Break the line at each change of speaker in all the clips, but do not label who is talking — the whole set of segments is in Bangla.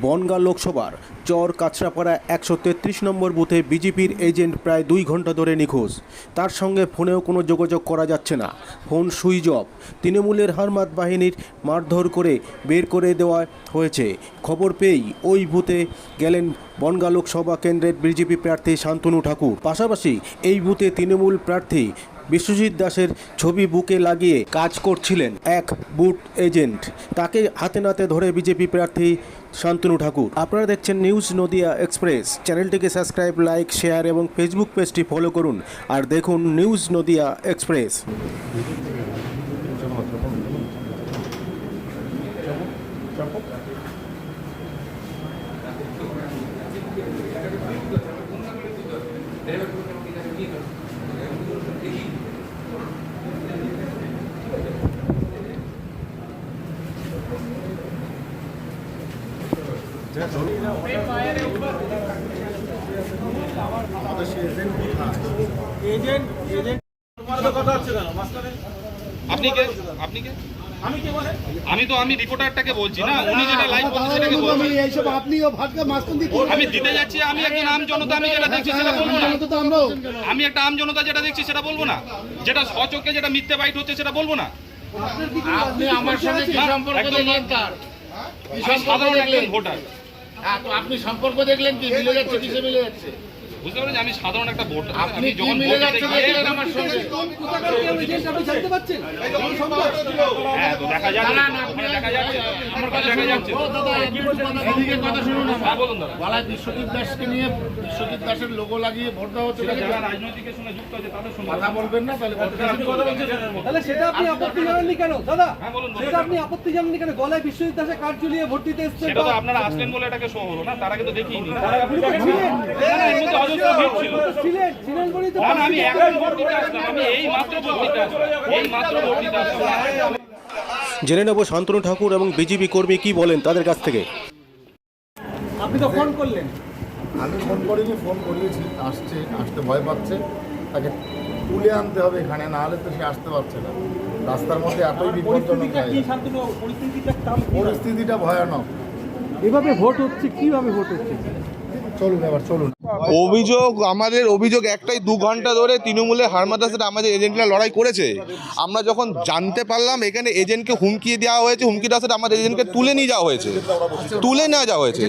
বনগাঁ লোকসভার চর কাছড়াপাড়া একশো তেত্রিশ নম্বর বুথে বিজেপির এজেন্ট প্রায় দুই ঘণ্টা ধরে নিখোঁজ। তার সঙ্গে ফোনেও কোনো যোগাযোগ করা যাচ্ছে না। Phone switch off. তৃণমূলের হারমাত বাহিনীর মারধর করে বের করে দেওয়া হয়েছে। খবর পেয়েই ওই বুথে গেলেন বনগাঁ লোকসভা কেন্দ্রের বিজেপি প্রার্থী শান্তনু ঠাকুর। পাশাপাশি এই বুথে তৃণমূল প্রার্থী বিশ্বজিৎ দাসের ছবি বুকে লাগিয়ে কাজ করছিলেন এক বুট এজেন্ট। তাকে হাতে নাতে ধরে বিজেপি প্রার্থী শান্তনু ঠাকুর। আপনারা দেখছেন নিউজ নদিয়া এক্সপ্রেস। চ্যানেলটিকে সাবস্ক্রাইব, লাইক, শেয়ার এবং ফেসবুক পেজটি ফলো করুন। আর দেখুন নিউজ নদিয়া এক্সপ্রেস।
আপনি কে? আপনি কে? আমি তো আমি রিপোর্টারটাকে বলছি না। উনি যেটা লাইভ বলছে সেটাকে বলছি।
এইসব আপনিও ভাটকে মাঝখান দিয়ে
আমি দিতে যাচ্ছি আমি একজন আম জনতা আমি যেটা দেখছি সেটা বলব না। আমি একটা আম জনতা যেটা দেখছি সেটা বলব না। যেটা সচক্ষে যেটা মিথ্যে বাইট হচ্ছে সেটা বলব না।
আপনি আমার সঙ্গে কি সম্পর্ক দেখলেন? তার কি সম্পর্ক
সাধারণ একজন
দেখলেন?
ভোটার।
হ্যাঁ, তো আপনি সম্পর্ক দেখলেন কি? মিলে যাচ্ছে কিসে মিলে যাচ্ছে?
বুঝতে আমি সাধারণ একটা ভোটার
আপনি
আমি যখন
মিলে
ভোট দিতে
যাচ্ছে
গিয়ে
দেখলেন আমার সঙ্গে?
হ্যাঁ তো দেখা যাচ্ছে।
না, না,
ওখানে দেখা যাচ্ছে। আমার কাছে দেখা যাচ্ছে।
ও দাদা এদিকে কথা শুনুন।
হ্যাঁ বলুন দাদা।
গলায় বিশ্বজিৎ দাসকে নিয়ে বিশ্বজিৎ দাসের লোগো লাগিয়ে ভোট দেওয়া হচ্ছে
যারা? রাজনৈতিকের সঙ্গে যুক্ত আছে তাদের সঙ্গে
কথা বলবেন না তাহলে ভোট দেওয়া হচ্ছে।
তাহলে সেটা আপনি আপত্তি জানাননি কেন? দাদা
হ্যাঁ।
সেটা আপনি আপত্তি জানাননি কেন? গলায় বিশ্বজিৎ দাসের কার্ড ঝুলিয়ে ভোট দিতে এসছেন
সেটা তো আপনারা আসলেন বলে এটাকে শো হলো না তার আগে তো দেখিনি। না
আপনি তো
আমি ভোট দিতে আসলাম আমি এই মাত্র ভোট দিতে আসলাম এই মাত্র ভোট দিতে আসলাম
জেনে নেব শান্তনু ঠাকুর এবং বিজেপি কর্মী কি বলেন তাদের কাছ থেকে।
আপনি তো ফোন করলেন।
আমি ফোন করিনি ফোন করিয়েছি আসছে আসতে ভয় পাচ্ছে। তাকে তুলে আনতে হবে এখানে না হলে তো সে আসতে পারছে না। রাস্তার মধ্যে এতই বিপজ্জনক
পরিস্থিতিটা
ভয়ানক।
এভাবে ভোট হচ্ছে কীভাবে ভোট হচ্ছে?
চলুন এবার চলুন।
অভিযোগ আমাদের অভিযোগ একটাই দু ঘণ্টা ধরে তৃণমূলের হারমাদার সাথে আমাদের এজেন্টরা লড়াই করেছে। আমরা যখন জানতে পারলাম এখানে এজেন্টকে হুমকি দেওয়া হয়েছে হুমকি দেওয়ার সাথে আমাদের এজেন্টকে তুলে নিয়ে যাওয়া হয়েছে। তুলে নিয়ে যাওয়া হয়েছে।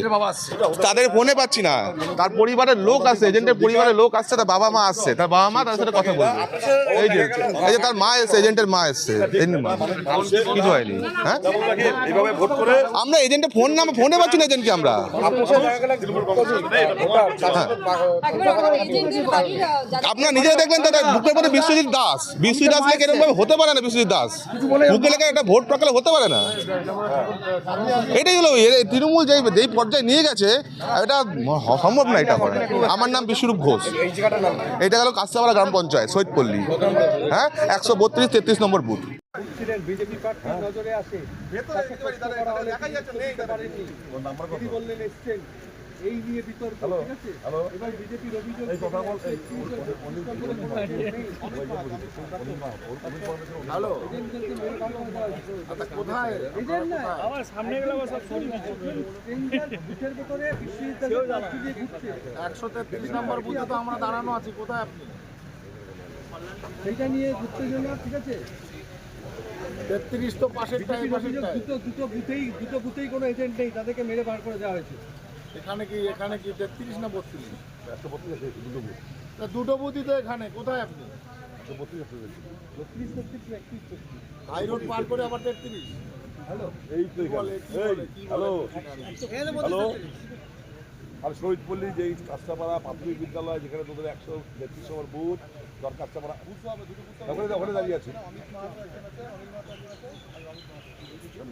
তাদের ফোনে পাচ্ছি না। তার পরিবারের লোক আসছে এজেন্টের পরিবারের লোক আসছে তার বাবা মা আসছে। তার বাবা মা তার সাথে কথা বলবে এই যে এই যে তার মা এসছে এজেন্টের মা এসছে। কিছু হয়নি। হ্যাঁ? আমরা এজেন্টের ফোন নাম ফোনে পাচ্ছি না এজেন্টকে আমরা। আপনারা নিজেরা দেখবেন দাদা বুকের মধ্যে বিশ্বজিৎ দাস। বিশ্বজিৎ দাস লেখে এরকম হতে পারে না বিশ্বজিৎ দাস। বুকে লেখে একটা ভোট প্রকালে হতে পারে না। এটাই হলো তৃণমূল যেই যেই পর্যায়ে নিয়ে গেছে এটা সম্ভব না এটা করা। আমার নাম বিশ্বরূপ ঘোষ। এটা গেল কাস্তাপাড়া গ্রাম পঞ্চায়েত সৈয়দপল্লী। হ্যাঁ? একশো বত্রিশ তেত্রিশ নম্বর বুথ।
বিজেপি প্রার্থী নজরে আসে এই নিয়ে বিতর্ক ঠিক আছে? এবার বিজেপির অভিযোগ
হ্যালো আচ্ছা কোথায়?
বুথের ভেতরে বিশ্বজিৎ দাসের প্রার্থী দিয়ে ঘুরছে।
একশো তেত্রিশ নম্বর বুথে তো আমরা দাঁড়ানো আছি কোথায় আপনি?
সেইটা নিয়ে উত্তেজনা ঠিক আছে?
তেত্রিশ তো এই
দুটো দুটো বুথেই দুটো বুথেই কোনো এজেন্ট নেই তাদেরকে মেরে বার করে দেওয়া হয়েছে।
এখানে কি এখানে কি তেত্রিশ না বত্রিশ? তা দুটো বুথই তো এখানে কোথায় আপনি?
বত্রিশ তেত্রিশ একত্রিশ তেত্রিশ।
হাই রোড পার করে আবার তেত্রিশ?
Hello
hello. আর শহীদপল্লী যে প্রাথমিক বিদ্যালয় যেখানে তোদের একশো তেত্রিশ নম্বর বুথ কাঁচরাপাড়া ওখানে ওখানে দাঁড়িয়ে আছি।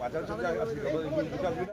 মাঝার সাথে